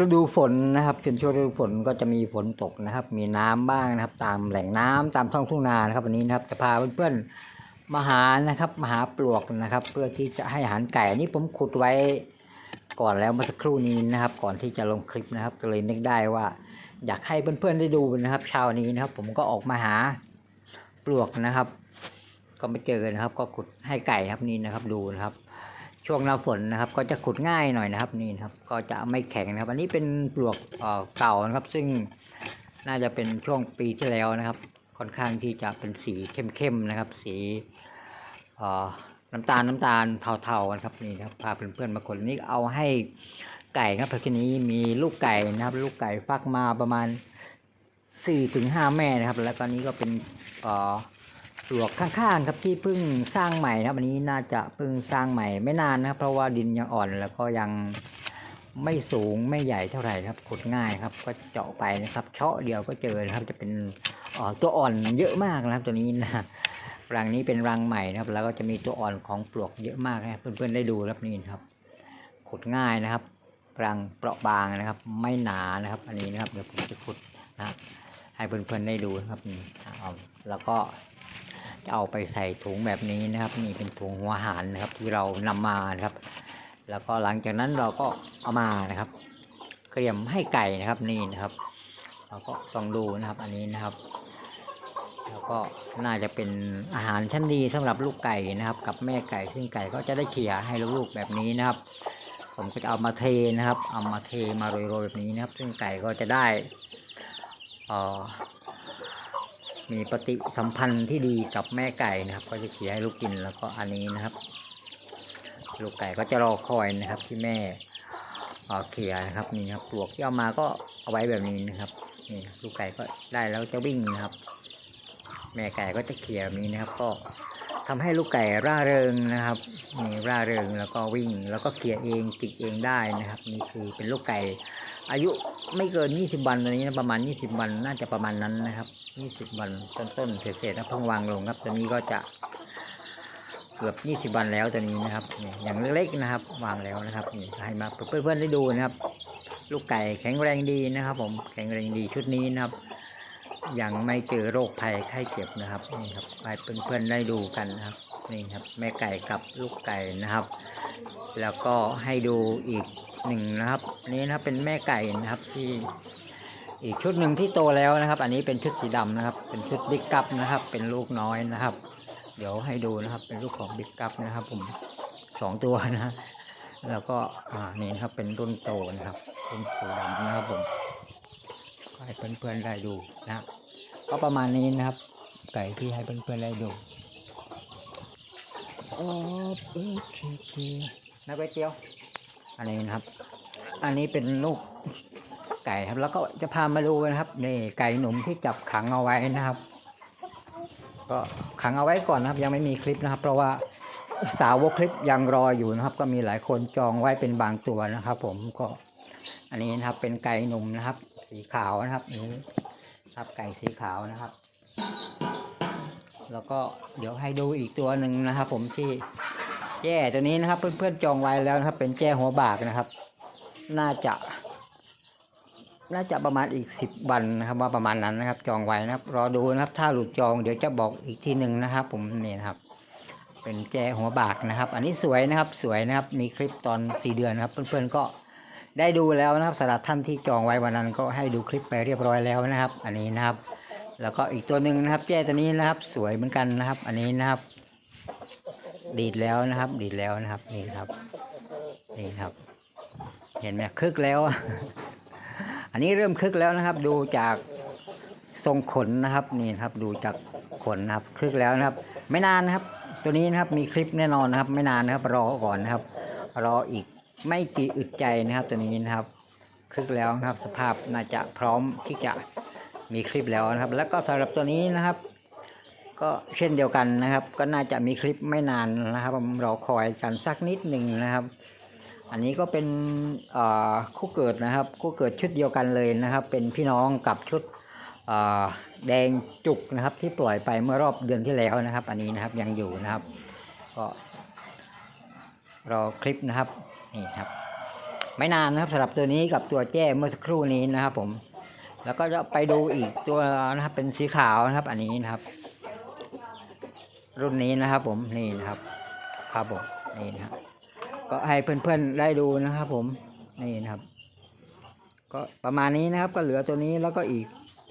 ฤดูฝนนะครับเป็นช่วงฤดูฝนก็จะมีฝนตกนะครับ มีน้ำบ้างนะครับ ตามแหล่งน้ำตามท้องทุ่งนานะครับ วันนี้นะครับจะพาเพื่อนๆมาหานะครับมาหาปลวกนะครับ เพื่อที่จะให้อาหารไก่อันนี้ผมขุดไว้ก่อนแล้วเมื่อสักครู่นี้นะครับ ก่อนที่จะลงคลิปนะครับ ก็เลยนึกได้ว่า อยากให้เพื่อนๆได้ดูนะครับเช้านี้นะครับ ผมก็ออกมาหาปลวกนะครับ ก็ไม่เจอนะครับ ก็ขุดให้ไก่นะครับนี่นะครับดูนะครับ ช่วงหน้าฝนนะครับ ก็จะขุดง่ายหน่อยนะครับนี่นะครับ ก็จะไม่แข็งนะครับ อันนี้เป็นปลวกเอ่อเก่านะครับ ซึ่งน่าจะเป็นช่วงปีที่แล้วนะครับ ค่อนข้างที่จะเป็นสีเข้มๆนะครับ สีน้ำตาลน้ำตาลเทาๆนะครับนี่ครับพาเพื่อนๆมาคนนี่เอาให้ไก่นะครับเพราะทีนี้มีลูกไก่นะครับ ลูกไก่ฟักมาประมาณ4-5ถึงห้าแม่นะครับ แล้วก็นี้ก็เป็นอ่อ ปลวกข้างๆครับที่เพิ่งสร้างใหม่นะครับอันนี้น่าจะเพิ่งสร้างใหม่ไม่นานนะครับ เพราะว่าดินยังอ่อนแล้วก็ยังไม่สูงไม่ใหญ่เท่าไหร่ครับขุดง่ายครับ ก็เจาะไปนะครับเชาะเดียวก็เจอนะครับ จะเป็นออตัวอ่อนเยอะมากนะครับ ตัวนี้นะรังนี้เป็นรังใหม่นะครับ แล้วก็จะมีตัวอ่อนของปลวกเยอะมากนะเพื่อนๆได้ดูครับนี่นครับ ขุดง่ายนะครับรังเปราะบางนะครับ ไม่หนานะครับ อันนี้นะครับเดี๋ยวผมจะขุดนะครับให้เพื่อนๆได้ดูนะครับนี่เอาแล้วก็ จะเอาไปใส่ถุงแบบนี้นะครับ นี่เป็นถุงหัวหารนะครับ ที่เรานำมานะครับ แล้วก็หลังจากนั้นเราก็เอามานะครับเตรียมให้ไก่นะครับนี่นะครับ เราก็ส่องดูนะครับ อันนี้นะครับ แล้วก็น่าจะเป็นอาหารชั้นดีสำหรับลูกไก่นะครับ กับแม่ไก่ซึ่งไก่ก็จะได้เขี่ยให้ลูกๆแบบนี้นะครับ ผมก็จะเอามาเทนะครับ เอามาเทมาโรยๆแบบนี้นะครับ ซึ่งไก่ก็จะได้อ่อ มีปฏิสัมพันธ์ที่ดีกับแม่ไก่นะครับ ก็จะเขี่ยให้ลูกกินแล้วก็อันนี้นะครับ ลูกไก่ก็จะรอคอยนะครับ ที่แม่เออเขี่ยนะครับนี่ครับปลวกที่เอามาก็เอาไว้แบบนี้นะครับนี่ลูกไก่ก็ได้แล้วจะวิ่งนะครับ แม่ไก่ก็จะเขี่ยแบบนี้นะครับ ก็ ทำให้ลูกไก่ร่าเริงนะครับนี่ร่าเริงแล้วก็วิ่ง แล้วก็เขี่ยเองจิกเองได้นะครับนี่คือเป็นลูกไก่ อายุไม่เกิน 20 วันตอนนี้นะประมาณ 20 วันน่าจะประมาณนั้นนะครับ 20 วันต้นๆเศษๆนะเพิ่งวางลงครับตอนนี้ก็จะเกือบ 20 วันแล้วตอนนี้นะครับนี่อย่างเล็กๆนะครับ วางแล้วนะครับนี่ให้มาเพื่อนๆได้ดูนะครับ ลูกไก่แข็งแรงดีนะครับ ผมแข็งแรงดีชุดนี้นะครับ ยังไม่เจอโรคภัยไข้เจ็บนะครับนี่ครับให้เพื่อนๆได้ดูกันนะครับนี่ครับแม่ไก่กับลูกไก่นะครับ แล้วก็ให้ดูอีกหนึ่งนะครับนนี้นะครับเป็นแม่ไก่นะครับที่อีกชุดหนึ่งที่โตแล้วนะครับ อันนี้เป็นชุดสีดำนะครับ เป็นชุดบิ๊กกัปนะครับ เป็นลูกน้อยนะครับ เดี๋ยวให้ดูนะครับ เป็นลูกของบิ๊กกัปนะครับ ผมสองตัวนะแล้วก็อ่านี่นะครับเป็นรุ่นโตนะครับรุ่นสีดำนะครับผมให้เพื่อนๆได้ดูนะครับ ก็ประมาณนี้นะครับ ไก่ที่ให้เพื่อนๆได้ดูโอเอ๊ะเจ๊นักก๋วยเตี๋ยว อันนี้นะครับ อันนี้เป็นลูกไก่ครับ แล้วก็จะพามาดูนะครับนี่ไก่หนุ่มที่จับขังเอาไว้นะครับ ก็ขังเอาไว้ก่อนนะครับ ยังไม่มีคลิปนะครับ เพราะว่าสาวกคลิปยังรออยู่นะครับ ก็มีหลายคนจองไว้เป็นบางตัวนะครับ ผมก็ อันนี้นะครับเป็นไก่หนุ่มนะครับ สีขาวนะครับนนี้ ครับไก่สีขาวนะครับ แล้วก็เดี๋ยวให้ดูอีกตัวหนึ่งนะครับ ผมที่แจ้ตัวนี้นะครับ เพื่อนๆจองไว้แล้วนะครับ เป็นแจ้หัวบากนะครับ น่าจะ น่าจะประมาณอีกสิบวันนะครับ ว่าประมาณนั้นนะครับ จองไว้นะครับ รอดูนะครับ ถ้าหลุดจองเดี๋ยวจะบอกอีกทีหนึ่งนะครับ ผมนี่นะครับ เป็นแจหัวบากนะครับ อันนี้สวยนะครับ สวยนะครับ มีคลิปตอนสี่เดือนนะครับ เพื่อนๆก็ ได้ดูแล้วนะครับสำหรับท่านที่จองไว้วันนั้นก็ให้ดูคลิปไปเรียบร้อยแล้วนะครับ อันนี้นะครับ แล้วก็อีกตัวหนึ่งนะครับ แจ้ตัวนี้นะครับ สวยเหมือนกันนะครับ อันนี้นะครับ ดีดแล้วนะครับ ดีดแล้วนะครับนี่ครับนี่ครับ เห็นไหมคึกแล้ว อันนี้เริ่มคึกแล้วนะครับ ดูจากทรงขนนะครับนี่ครับ ดูจากขนนะครับ คึกแล้วนะครับ ไม่นานนะครับ ตัวนี้นะครับมีคลิปแน่นอนนะครับ ไม่นานนะครับ รอก่อนนะครับ รออีก ไม่กี่อึดใจนะครับตัวนี้นะครับคึกแล้วนะครับ สภาพน่าจะพร้อมที่จะมีคลิปแล้วนะครับ แล้วก็สำหรับตัวนี้นะครับ ก็เช่นเดียวกันนะครับ ก็น่าจะมีคลิปไม่นานนะครับผมรอคอยกันสักนิดหนึ่งนะครับ อันนี้ก็เป็นคู่เกิดนะครับ คู่เกิดชุดเดียวกันเลยนะครับ เป็นพี่น้องกับชุดแดงจุกนะครับที่ปล่อยไปเมื่อรอบเดือนที่แล้วนะครับ อันนี้นะครับยังอยู่นะครับ ก็รอคลิปนะครับ นี่ครับไม่นานนะครับสำหรับตัวนี้กับตัวแจ้เมื่อสักครู่นี้นะครับ ผม แล้วก็จะไปดูอีกตัวนะครับ เป็นสีขาวนะครับ อันนี้นะครับ รุ่นนี้นะครับ ผมนี่นะครับครับผมนี่นะครับก็ให้เพื่อนๆได้ดูนะครับ ผมนี่นะครับ ก็ประมาณนี้นะครับ ก็เหลือตัวนี้แล้วก็อีก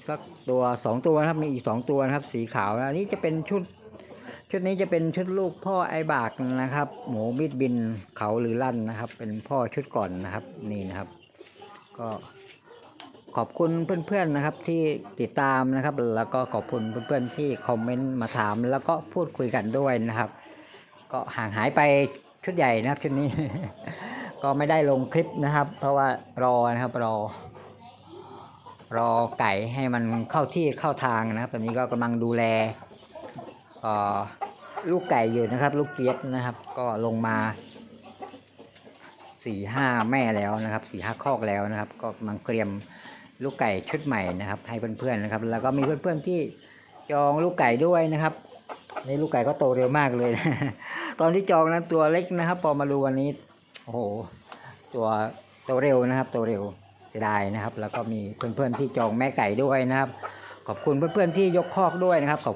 สักตัวสองตัวนะครับมีอีกสองตัวนะครับ สีขาวนะนนี้จะเป็นชุด ชุดนี้จะเป็นชุดลูกพ่อไอบากนะครับ หมูมิดบินเขาหรือลั่นนะครับ เป็นพ่อชุดก่อนนะครับนี่นะครับ ก็ขอบคุณเพื่อนๆนะครับที่ติดตามนะครับ แล้วก็ขอบคุณเพื่อนๆที่คอมเมนต์มาถาม แล้วก็พูดคุยกันด้วยนะครับ ก็ห่างหายไปชุดใหญ่นะครับชุดนี้ ก็ไม่ได้ลงคลิปนะครับ เพราะว่ารอนะครับรอ รอไก่ให้มันเข้าที่เข้าทางนะครับตอนนี้ก็กำลังดูแล ลูกไก่อยู่นะครับ ลูกเกียดนะครับ ก็ลงมาสี่ห้าแม่แล้วนะครับสี่ห้าคอกแล้วนะครับ ก็กำลังเตรียมลูกไก่ชุดใหม่นะครับ ให้เพื่อนๆนะครับ แล้วก็มีเพื่อนๆที่จองลูกไก่ด้วยนะครับในลูกไก่ก็โตเร็วมากเลย ตอนที่จองนั้นตัวเล็กนะครับ พอมาดูวันนี้โอ้โหตัวโตเร็วนะครับโตเร็วเสียดายนะครับ แล้วก็มีเพื่อนๆที่จองแม่ไก่ด้วยนะครับ ขอบคุณเพื่อนๆที่ยกคอกด้วยนะครับขอบ